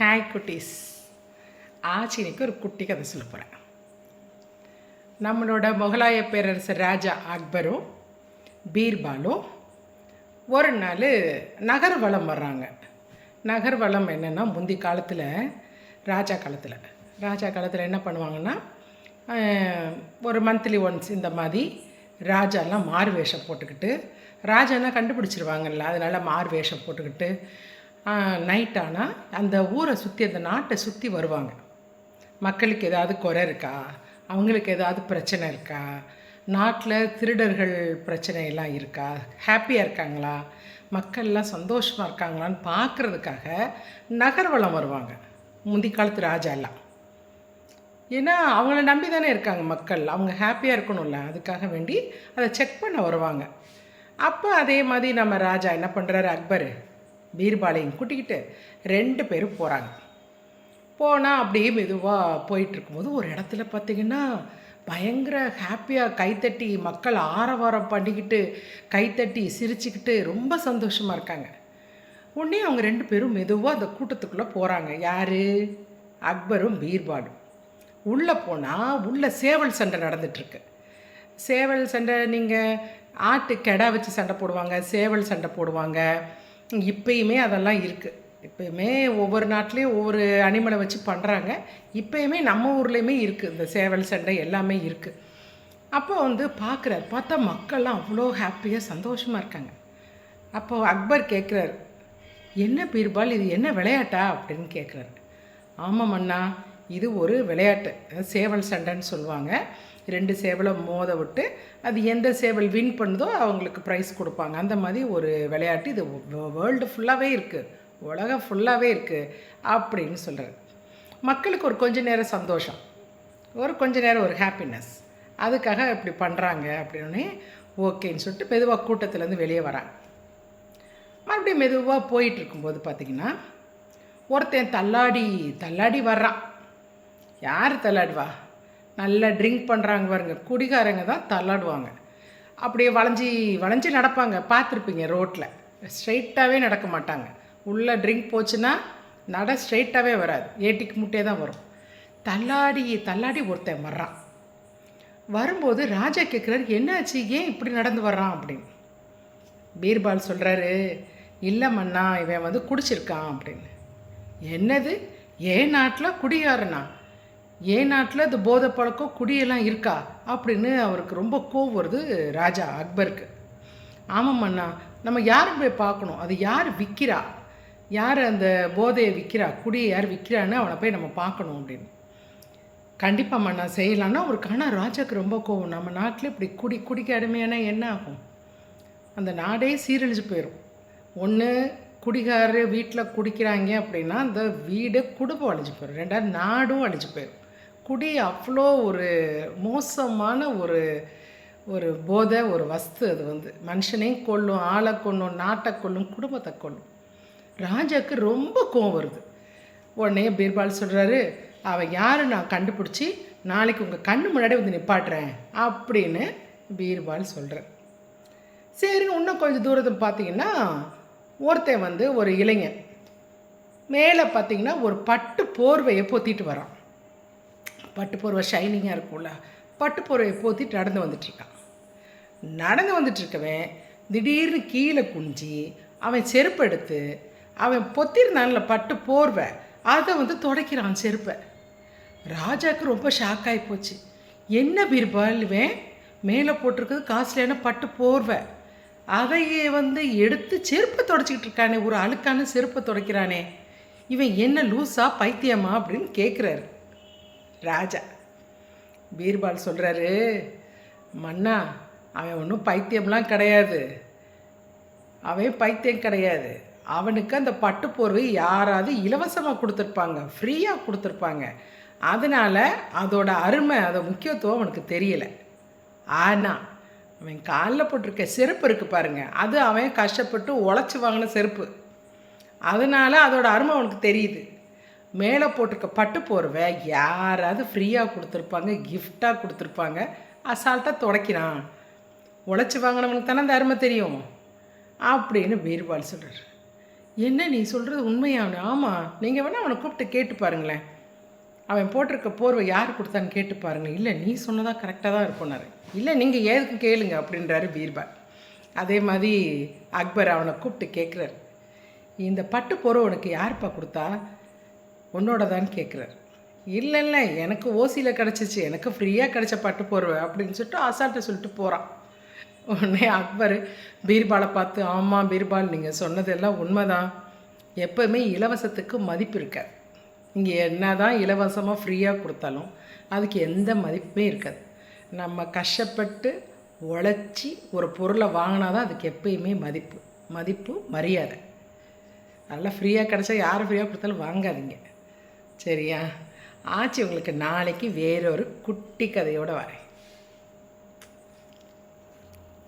Hi குட்டீஸ். ஆச்சினிக்கு ஒரு குட்டி கதை சொல்ல போகிறேன் நம்மளோட முகலாய பேரரசர் ராஜா அக்பரும் பீர்பாலும் ஒரு நாள் நகர்வலம் வர்றாங்க. நகர்வலம் என்னென்னா முந்தி காலத்தில் ராஜா காலத்தில். ராஜா காலத்தில் என்ன பண்ணுவாங்கன்னா ஒரு மந்த்லி ஒன்ஸ் இந்த மாதிரி ராஜாலாம் மாறு வேஷம் போட்டுக்கிட்டு ராஜானா கண்டுபிடிச்சிருவாங்கல்ல அதனால் மாறு வேஷம் போட்டுக்கிட்டு நைட் ஆனால் அந்த ஊரை சுற்றி அந்த நாட்டை சுற்றி வருவாங்க. மக்களுக்கு ஏதாவது குறை இருக்கா? அவங்களுக்கு ஏதாவது பிரச்சனை இருக்கா? நாட்டில் திருடர்கள் பிரச்சனை எல்லாம் இருக்கா? ஹாப்பியாக இருக்காங்களா? மக்கள்லாம் சந்தோஷமாக இருக்காங்களான்னு பார்க்குறதுக்காக நகர்வலம் வருவாங்க. முந்தி காலத்து ராஜா எல்லாம். ஏன்னா அவங்கள நம்பி தானே இருக்காங்க மக்கள். அவங்க ஹாப்பியாக இருக்கணும்ல. அதுக்காக வேண்டி அதை செக் பண்ண வருவாங்க. அப்போ அதே மாதிரி நம்ம ராஜா என்ன பண்ணுறாரு அக்பர் பீர்பாலையும் கூட்டிக்கிட்டு ரெண்டு பேரும் போகிறாங்க போனால் அப்படியே மெதுவாக போயிட்டுருக்கும்போது ஒரு இடத்துல பார்த்தீங்கன்னா பயங்கர ஹாப்பியாக கைத்தட்டி மக்கள் ஆரவாரம் பண்ணிக்கிட்டு கைத்தட்டி சிரிச்சுக்கிட்டு ரொம்ப சந்தோஷமாக இருக்காங்க. உடனே அவங்க ரெண்டு பேரும் மெதுவாக அந்த கூட்டத்துக்குள்ளே போகிறாங்க யார்? அக்பரும் பீர்பாலும். உள்ளே போனால் உள்ளே சேவல் சண்டை நடந்துட்டுருக்கு. சேவல் சண்டை நீங்கள் ஆட்டு கெடா வச்சு சண்டை போடுவாங்க சேவல் சண்டை போடுவாங்க. இப்பயுமே அதெல்லாம் இருக்குது இப்போயுமே ஒவ்வொரு நாட்டிலையும் ஒவ்வொரு அனிமலை வச்சு பண்ணுறாங்க இப்பயுமே நம்ம ஊர்லேயுமே இருக்குது இந்த சேவல் சண்டை எல்லாமே இருக்குது அப்போ வந்து பார்க்குறாரு பார்த்தா மக்கள்லாம் அவ்வளோ ஹாப்பியாக சந்தோஷமாக இருக்காங்க. அப்போது அக்பர் கேட்குறாரு என்ன பீர்பால் இது என்ன விளையாட்டா? அப்படின்னு கேட்குறாரு ஆமாம் அண்ணா இது ஒரு விளையாட்டு. சேவல் சண்டைன்னு சொல்லுவாங்க. ரெண்டு சேவலை மோத விட்டு அது எந்த சேவல் வின் பண்ணுதோ அவங்களுக்கு ப்ரைஸ் கொடுப்பாங்க. அந்த மாதிரி ஒரு விளையாட்டு இது. வேர்ல்டு ஃபுல்லாகவே இருக்குது உலகம் ஃபுல்லாகவே இருக்குது அப்படின்னு சொல்கிறார் மக்களுக்கு ஒரு கொஞ்ச நேரம் சந்தோஷம். ஒரு கொஞ்ச நேரம் ஒரு ஹாப்பினஸ் அதுக்காக இப்படி பண்ணுறாங்க அப்படின்னு ஓகேன்னு சொல்லிட்டு மெதுவாக கூட்டத்துலேருந்து வெளியே வராங்க. மறுபடியும் மெதுவாக போயிட்டு இருக்கும்போது பார்த்திங்கன்னா ஒருத்தன் தள்ளாடி தள்ளாடி வர்றான். யார் தள்ளாடுவா? நல்லா ட்ரிங்க் பண்ணுறாங்க பாருங்க. குடிகாரங்க தான் தள்ளாடுவாங்க. அப்படியே வளைஞ்சி வளைஞ்சி நடப்பாங்க. பார்த்துருப்பீங்க ரோட்டில் ஸ்ட்ரைட்டாகவே நடக்க மாட்டாங்க. உள்ளே ட்ரிங்க் போச்சுன்னா நட ஸ்ட்ரைட்டாகவே வராது. ஏட்டிக்கு முட்டே தான் வரும். தள்ளாடி தள்ளாடி ஒருத்தன் வர்றான். வரும்போது ராஜா கேட்குறாரு என்னாச்சு? ஏன் இப்படி நடந்து வர்றான்? அப்படின்னு. பீர்பால் சொல்கிறாரு இல்லை மன்னா இவன் வந்து குடிச்சிருக்கான் அப்படின்னு. என்னது? ஏன் நாட்டில் குடிகாரனா? ஏன் நாட்டில் இந்த போதை பழக்கம் குடியெல்லாம் இருக்கா? அப்படின்னு அவருக்கு ரொம்ப கோவம் வருது ராஜா அக்பருக்கு. ஆமாம் அண்ணா நம்ம யாரை போய் பார்க்கணும்? அது யார் விற்கிறா யார் அந்த போதையை விற்கிறா குடியை யார் விற்கிறான்னு அவனை போய் நம்ம பார்க்கணும் அப்படின்னு. கண்டிப்பாக மண்ணா செய்யலான்னா அவருக்கு ஆனால் ராஜாவுக்கு ரொம்ப கோவம். நம்ம நாட்டில் இப்படி குடி குடிக்க அடிமையானா என்ன ஆகும்? அந்த நாடே சீரழிஞ்சு போயிடும் ஒன்று குடிகாரர் வீட்டில் குடிக்கிறாங்க அப்படின்னா அந்த வீடு குடும்பம் அழிஞ்சு போயிடும் ரெண்டாவது நாடும் அழிஞ்சு போயிடும் குடி அவ்வளோ ஒரு மோசமான ஒரு ஒரு போதை ஒரு வஸ்து அது வந்து. மனுஷனையும் கொல்லும் ஆளை கொல்லும் நாட்டை கொல்லும் குடும்பத்தை கொல்லும். ராஜாக்கு ரொம்ப கோவம் வருது. உடனே பீர்பால் சொல்கிறாரு அவன் யார்? நான் கண்டுபிடிச்சி நாளைக்கு உங்கள் கண்ணு முன்னாடி வந்து நிப்பாட்டுறேன். அப்படின்னு பீர்பால் சொல்கிறார் சரி இன்னும் கொஞ்சம் தூரத்தை பார்த்தீங்கன்னா ஒருத்தன் வந்து ஒரு இளைஞன். மேலே பார்த்தீங்கன்னா ஒரு பட்டு போர்வையை பொத்திட்டு வரான். பட்டுப்போர்வை ஷைனிங்காக இருக்கும்ல பட்டு போர்வையை போத்திட்டு நடந்து வந்துட்டுருக்கான். நடந்து வந்துட்டுருக்கவன் திடீர்னு கீழே குனிஞ்சி அவன் செருப்பு எடுத்து அவன் பொத்திருந்தான்ல பட்டு போர்வை அதை வந்து துடைக்கிறான் செருப்பை. ராஜாவுக்கு ரொம்ப ஷாக் ஆகி போச்சு. என்ன பீர்பால் இவன் மேலே போட்டிருக்குது காஸ்ட்லியான பட்டு போர்வை அதையே வந்து எடுத்து செருப்பை தொடச்சிக்கிட்டு இருக்கானே ஒரு அழுக்கான செருப்பை துடைக்கிறானே. இவன் என்ன லூஸா பைத்தியமா அப்படின்னு கேட்குறாரு ராஜா. பீர்பால் சொல்கிறாரு மன்னா அவன் ஒன்றும் பைத்தியம்லாம் கிடையாது. அவன் பைத்தியம் கிடையாது. அவனுக்கு அந்த பட்டு போர்வை யாராவது இலவசமாக கொடுத்துருப்பாங்க ஃப்ரீயாக கொடுத்துருப்பாங்க. அதனால் அதோட அருமை அதோட முக்கியத்துவம் அவனுக்கு தெரியலை. ஆனால் அவன் காலில் போட்டிருக்க செருப்பு இருக்குது பாருங்கள் அது அவன் கஷ்டப்பட்டு உழைச்சி வாங்கின செருப்பு. அதனால் அதோட அருமை அவனுக்கு தெரியுது. மேலே போட்டிருக்க பட்டு போர்வை யாராவது ஃப்ரீயாக கொடுத்துருப்பாங்க கிஃப்டாக கொடுத்துருப்பாங்க அசால்ட்டாக துடைக்கிறான். உழைச்சி வாங்கினவனுக்கு தானே அந்த அருமை தெரியும். அப்படின்னு பீர்பால் சொல்கிறார் என்ன நீ சொல்கிறது உண்மையான? ஆமாம் நீங்கள் வேணால் அவனை கூப்பிட்டு கேட்டு பாருங்களேன். அவன் போட்டிருக்க போர்வை யார் கொடுத்தான்னு கேட்டு பாருங்கள் இல்லை நீ சொன்னதாக கரெக்டாக தான் இருப்போனாரு இல்லை நீங்கள் ஏதுக்கு கேளுங்க அப்படின்றாரு பீர்பால். அதே மாதிரி அக்பர் அவனை கூப்பிட்டு கேட்குறாரு இந்த பட்டு போர்வை உனக்கு யாருப்பா கொடுத்தா? உன்னோடதான்னு கேட்குறாரு இல்லை இல்லை எனக்கு ஓசியில் கிடச்சிச்சு எனக்கு ஃப்ரீயாக கிடச்ச பாட்டு போடுவேன் அப்படின்னு சொல்லிட்டு அசால்ட்டை சொல்லிட்டு போகிறான் உடனே அக்பர் பீர்பாலை பார்த்து ஆமாம் பீர்பால் நீங்கள் சொன்னதெல்லாம் உண்மைதான். எப்போவுமே இலவசத்துக்கு மதிப்பு இருக்காது. இங்கே என்ன தான் இலவசமாக ஃப்ரீயாக கொடுத்தாலும் அதுக்கு எந்த மதிப்புமே இருக்காது. நம்ம கஷ்டப்பட்டு உழைச்சி ஒரு பொருளை வாங்கினா தான் அதுக்கு எப்பயுமே மதிப்பு. மதிப்பு மரியாதை. அதெல்லாம் ஃப்ரீயாக கிடச்சா யார் ஃப்ரீயாக கொடுத்தாலும் வாங்காதீங்க. சரியா? ஆச்சு உங்களுக்கு நாளைக்கு வேறொரு குட்டி கதையோடு வரேன்.